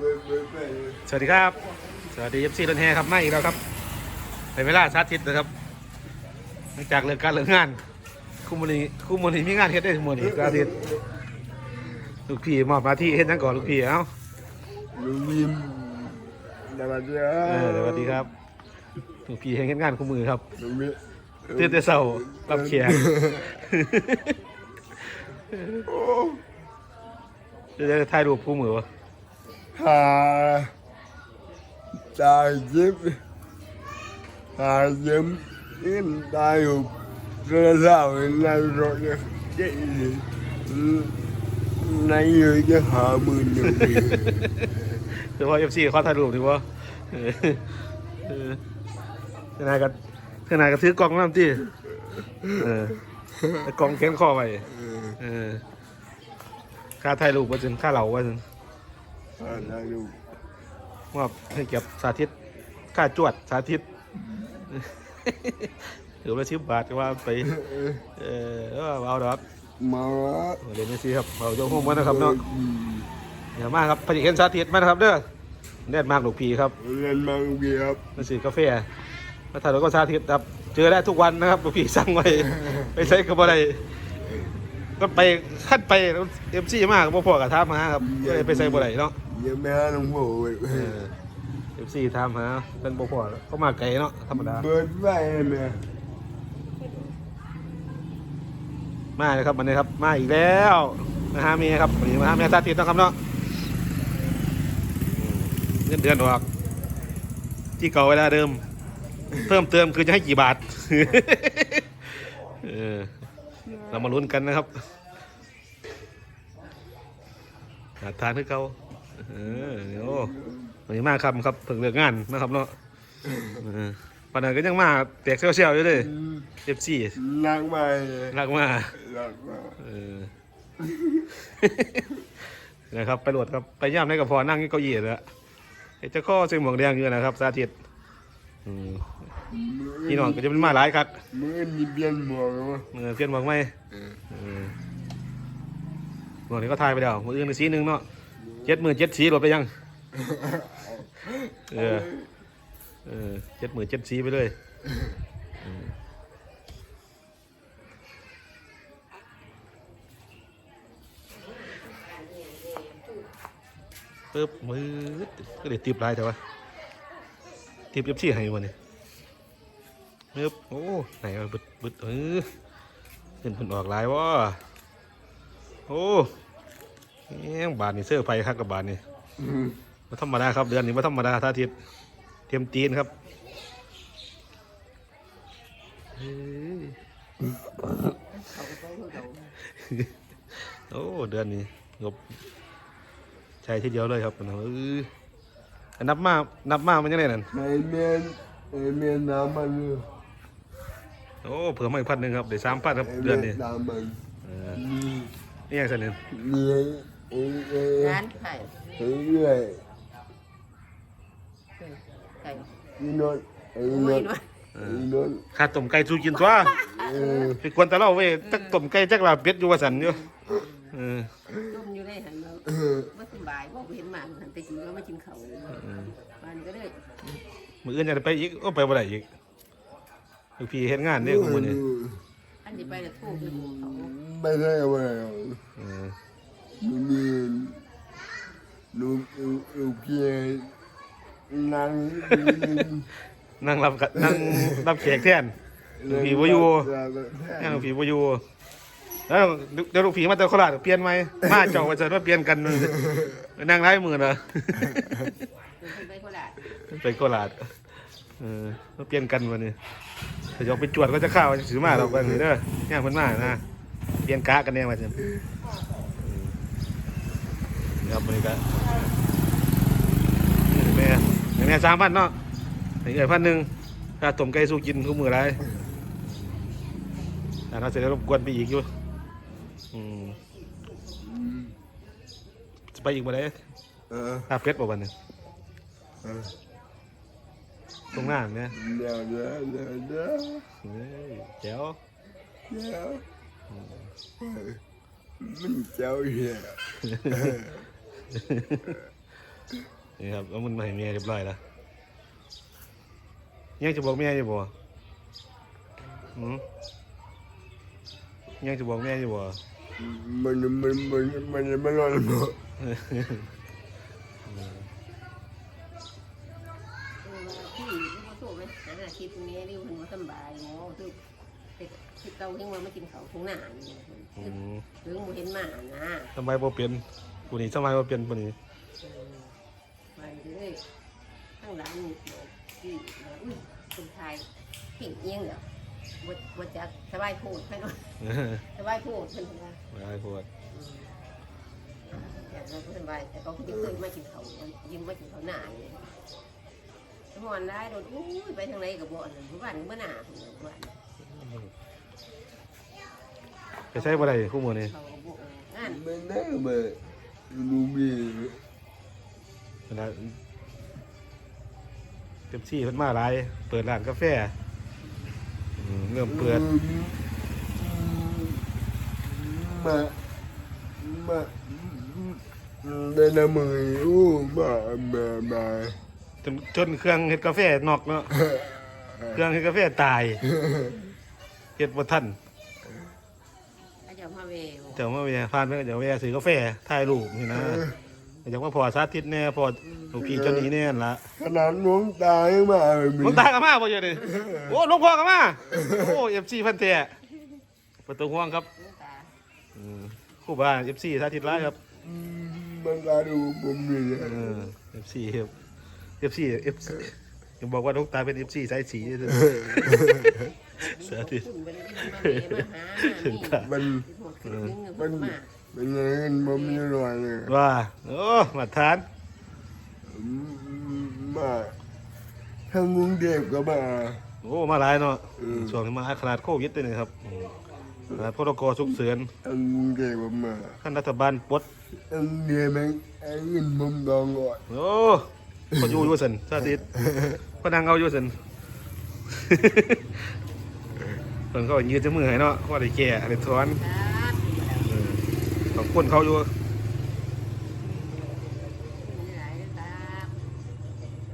เบิ่งเบิ่งไปสวัสดีครับ สวัสดีเอฟซีรถแฮครับมาอีกแล้วครับเป็นเวลาสาธิตนะครับหลังจากเลิกการเลิกงานคู่มือนี้คู่มือนี้มีงานเฮ็ดได้ทั้งหมดนี่สาธิตลูกพี่มอบหน้าที่เฮ็ดหยังก่อนลูกพี่เอ้าลุงยิ้มสวัสดีครัเออสวัสดีครับลูกพี่เฮ็ดงานคู่มือครับลุงยิ้มตื่นแต่เช้ารับแขกจะได้ถ่ายรูปคู่มือวะ หาตายิ้มหายิ้มยิ้มตาอยู่กระเซ้าในรถเนี่ยในอยู่จะหามือหนึ่งเฉพาเอฟซีเขาถ่ายรูปดีวะเออเออเทนายกับเทนายกับถือกล่องน้ำที่เออกล่องแขนคอไปเออค่าถ่ายรูปว่าจนค่าเหล่าว่าจน มอบให้เก็บสาธิตค่าจวดสาธิตถือว่าชิบบาทก็ว่าไป เออเอาดอกมาเดี๋ยวนี้สิครับเอาโยงห้องมานะครับเนาะเดี๋ยวมาครับผลิตเห็นสาธิตมานะครับเด้อเน็ตมากหลูกพีครับเรียนมังเบียบมาซื้อกาแฟมาถ่ายรถก็สาธิตครับ เจอได้ทุกวันนะครับหลูกพี่สั่งไว้ไปใช้กับอะไรก็ไปขั้นไปเอฟซีมากพ่อๆกับท้ามาครับไปใส่บ่ได้เนาะ ยังไม่หาหลวงพ่อเว้ยเอฟซีทามหาเป็นพ่อๆแล้วก็มาไกลเนาะธรรมดา เปิดไฟไหมมาเลยครับวันนี้ครับ มาอีกแล้วมาหาเมียครับวันนี้มาหาเมียสาธิตนะครับเนาะอืมเงินเดือนออกที่เก่าเวลาเดิม เพิ่มเติมคือจะให้กี่บาทเออเรามาลุ้นกันนะครับหาทางที่เก่า เออโอ้วันนี้มาครับครับเพิ่งเลิกงานนะครับเนาะเออปันนั้นก็ยังมาแตกเซี่ยวๆอยู่เลยเอฟซีนักไหมรักมากนักมาเออนะครับไปโหลดครับไปย่ำในกระพอนั่งที่เก้าอี้แล้วไอ้เจ้าข้อซึ่งหมวกแดงอยู่นะครับสาธิตอืมพี่น้องก็จะเป็นมาหลายครับมือมีเปลี่ยนหมวกวะเออเพี้ยนหมวกไหมเออหมวกนี้ก็ทายไปแล้วมืออื่นอีกสีหนึ่งเนาะ เจ็ดหมื่นเจ็ดสีหลดไปยัง เออ เออเจ็ดหมื่นเจ็ดสีไปเลยเออปึ๊บมือก็เดี๋ยวติบลายแต่ว่าติบเอฟซีให้วันนี้ปึ๊บโอ้ไหนบึดบึดเออเห็นผลออกลายวะโอ้ แม่งบาทนี่เสื้อไฟครับกับบาทนี่มาธรรมดาครับเดือนนี้มาธรรมดาท่าทิศเตรียมตีนครับเฮ้ยโอ้เดือนนี้งบใช้ทีเดียวเลยครับเออนับมานับมามันยังไงนั่นไอเมียนไอเมียนน้ำมันเลยโอ้เพิ่มมาอีกพันหนึ่งครับเดี๋ยวสามพันครับไอเดืเมีอยนนนี้น้ำมันเออนี่นี่ยังไงเนี่ยนี่ไอไอ ร้านไข่ไอเรื่อยไก่นี่นนไอโอ้นยนด้วยไอนนข้าต้มไก่สู้กินตัวเออไปกวนตะเล่าเว้ยตักต้มไก่จักลาเป็ดอยู่ว่าสันอยู่เออต้มอยู่ในหันเราว่าสบายว่าเห็นหมาหันแต่กินก็ไม่กินเขามันก็เลยมืออื่นจะได้ไปอีกโอ้ไปบ่ได้อีกลูกพี่เฮ็ดงานเนี่ยของมือนี่อันนี้ไปแล้วทูบอยู่เขาไม่ใช่ว่าเออ มีลูกลูกเพีย นั่งนั่งรับกะนั่งรับแขกแทนลูกพี่บ่อยู่แม่ลูกพี่บ่อยู่แล้วเดี๋ยวลูกพี่มาแต่โคราชเปลี่ยนไหมมาเจ้าว่าจะมาเปลี่ยนกันนั่งไล่มือนะไปโคราชไปโคราชเออมาเปลี่ยนกันวันนี้ถ้าจะเอาไปจวดก็จะเข้าวจะถือมาเรากันเลยเด้อเนี่ยมันมานะเปลี่ยนกะกันแน่มาสินี่ครับวันนี้ก็นี่แม่ แม่สามพันเนาะไอ้เอ๋ยพันหนึ่งถ้าต้มไก่สู้กินทุกมือไรแต่ถ้าเสร็จแล้วรบกวนไปอีกอยู่อืมจะไปอีกบ่ได้เออถ้าเป็ดบ่วันนี้เออตรงหน้าเนี่ยเดี๋ยวเดี๋ยวเดี๋ยวเดี๋ยวเฮ้ยแจ๋วเดี๋ยวมันเจ้าเหี้ย นี่ครับเอามันมาให้เมียเรียบร้อยแล้วยังจะบอกเมียอยู่บ่หืมยังจะบอกเมียอยู่บ่มันมันมันมันมันร้อนหมดเออที่บ่สู้ไหมหาอาชีพตรงนี้ริวเพิ่นบ่สำบายหมอคือแต่คือเก่าที่ว่ามากินข้าวทุ่งนานี่อืมถึงบ่เห็นหมานะทำไมบ่เป็นผู้นี้ทำไมบ่เป็นผู้นี้ เออไปเลยข้างหลังนี่บอกที่ว่าอุ้ยคนไทยเก่งเอียงเหรอบ่บ่จักสบายโพดไปหน่อยเออสบายโพดเพิ่นว่าไม่ได้พูดอยากเราก็สบายแต่ก็ยังเคยมากินเขายิงมากินเขาหนาอย่างนี้สมอนได้โดนอุ้ยไปทางไหนกับบ่อนผู้บ้านเมื่อหนาผู้บ้านไปใช้บ่ได้คู่มือนี้เขาบ่งาน มันน่ามาดูมี เวลา เต็มที่เพิ่นมาหลาย เปิดร้านกาแฟอืมเริ่มเปิด มามาได้ละมืออู้มามามาจนจนเครื่องเฮ็ดกาแฟนอกเนาะ เครื่องเฮ็ดกาแฟตาย เฮ็ดบ่ทันอาจารย์มาเวลเจ้ามาเวียผ่านไปก็เดี๋ยวเวียซื้อกาแฟถ่ายรูปนี่นะ อยากว่าพอสาธิตแน่พอลูกพี่เจ้าหนี้แน่นั่นล่ะขนาดน้องตายยังมาเลยหลวงตาก็มาบ่เยอะนี่โอ้หลวงพ่อก็มาโอ้ FC พันเตะประตูห่วงครับลูกตาอืมครูบา FC สาธิตร้ายครับมันก็ดูผมนี่เออ FC ครับ FC FC ยังบอกว่าหลวงตาเป็น FC สายสีด้วยสาธิตคุณไปเลยที่มันมาเวมาหานี่มันหมดขึ้นนึง เพิ่นมาเป็นเงินผมนี่หน่อยเลยว่าโอ้มาทานมาทางกรุงเทพก็มาโอ้มาหลายเนาะอืมช่วงนี้มาขนาดโควิดเลยนะครับอืมขนาดพรกฉุกเฉินทางกรุงเทพก็มาท่านรัฐบาลปลดทางเดียแม่งไอ้เงินผมดองก่อนโอ้คนอยู่อยู่สันสาธิตก็นั่งเอาอยู่สันเพิ่นเขายืนจะมือให้เนาะว่าได้แก่ได้ถอนครับเออ คุณเขาอยู่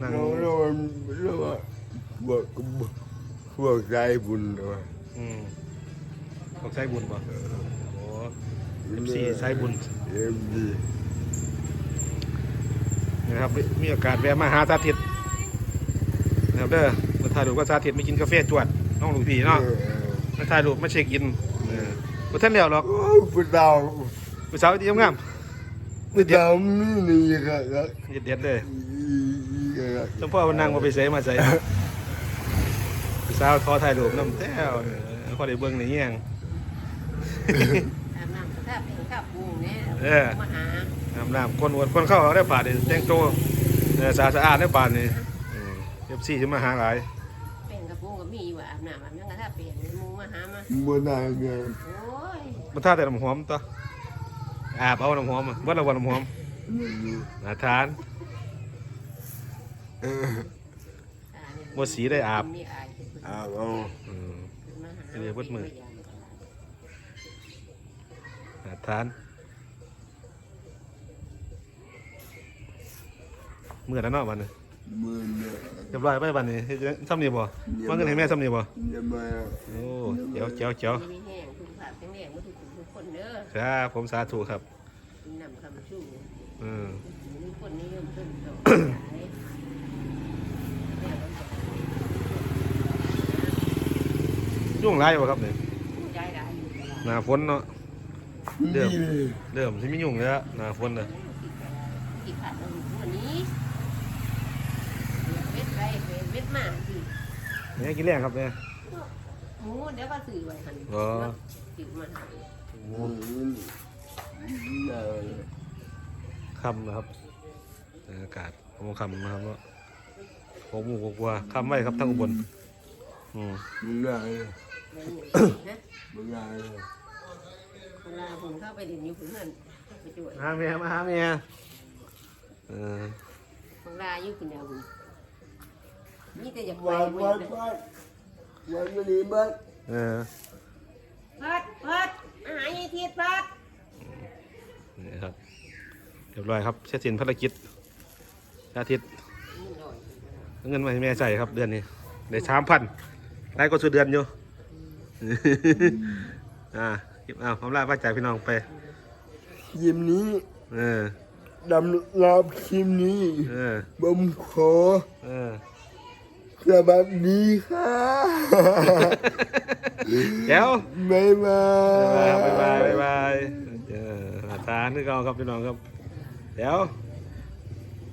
นั่งเราเราเราว่าบวกบวกใจบุญด้วยอืมต้องใช้บุญป่ะโอ้เอ็มซีใช้บุญเอ็มดีนะครับมีโอกาสแวะมาหาสาธิตนะครับเด้อมาถ่ายรูปก็สาธิตไม่กินกาแฟจวดน้องหลวงพี่เนาะมาถ่ายรูปมาเช็คอินเออบ่ท่านเดียวหรอกโอ้ผู้ดาว ผู้สาวที่งามผู้ดาวนี่นี่ครับๆเด็ดๆเลยหลวงพ่อวันนั่งมาไปใส่มาใส่ผู้สาวทอถ่ายรูปน้ำแต้วเออพอได้เบิ่งในเงี้ยงอาบน้ำก็ถ้าเป็นข้าวปรุงเนี่ยเออมาหาน้ำน้ำคนอวดคนเข้าเขาได้ป่านี่แต่งตัวเออสะอาดสะอาดได้ป่านี่เอฟซีจะมาหาหลายเป็นกระปุกก็มีอยู่อาบน้ำอาบน้ำก็ถ้าเปลี่ยนมูมาหามาบัวนาเงินโอ้ยมันท่าแต่น้ำหอมตัว อาบเอาน้ำหอมอะวัดละวันน้ำหอมนาทานเอออ่าเนี่ยบัวสีได้อาบมีอายเห็นเพิ่นอาเอาอืมขึ้นมาหาเรียกวัดมือนาทานเมื่อแล้วเนาะวันนี้มือเนี่ยเรียบร้อยไปวันนี้เฮ็ดจั่งซ้ำนี่บ่ว่าเงินให้แม่ซ้ำนี่บ่จะมาโอ้เจ๋วเจ๋วเจ๋วมีแห้งคุณภา พแข็งแรงมาทุกคนทุกคนเด้อครับผมสาธุครับนำคำชู้อืมมีคนนิยมต้นดอกยุ่งไรบ่ครับเนี่ยย้ายได้อยู่ตลาดหน้าฝนเนาะเดี๋ยวนี่เริ่มสิมียุ่งแล้วหน้าฝนน่ะที่ผ่านมาวันนี้เม็ดไรเม็ดมาสินี่กินแรงครับเนี่ยหมูเดี๋ยวก็ซื้อไว้หันอ๋อซื้อมาให้อืมน่า คำนะครับอากาศผมคำนะครับว่าหกโมงกว่าๆคำไว้ครับทั้งอุบลอืมมึงน่าเลยนะมึงน่าเลยเวลาผมเข้าไปเรียนอยู่ผมนั่นไปช่วยหาเมียมาหาเมียเออของลาอยู่คุณเดียวผมนี่แต่อยากไปวันเว้วันยวันวันนี้บ้านเออเปิดเปิด อาหารยี่ทีเปิดนี่ครับเรียบร้อยครับเสร็จสิ้นภารกิจอาทิตย์นิดหน่อยเงินมาให้แม่ใส่ครับเดือนนี้ได้สามพันได้ก็สุดเดือนอยู่ อ่าเอาผมลาป้าจ่ายพี่น้องไปคลิปนี้เออดำรับคลิปนี้เออผมขอเออ สวัสดีค่ะ เดี๋ยวบ๊ายบาบ๊ายยบายบ๊ายบายบ๊ายบายเอออาจารย์นี่ก็ครับพี่น้องครับ เดี๋ยว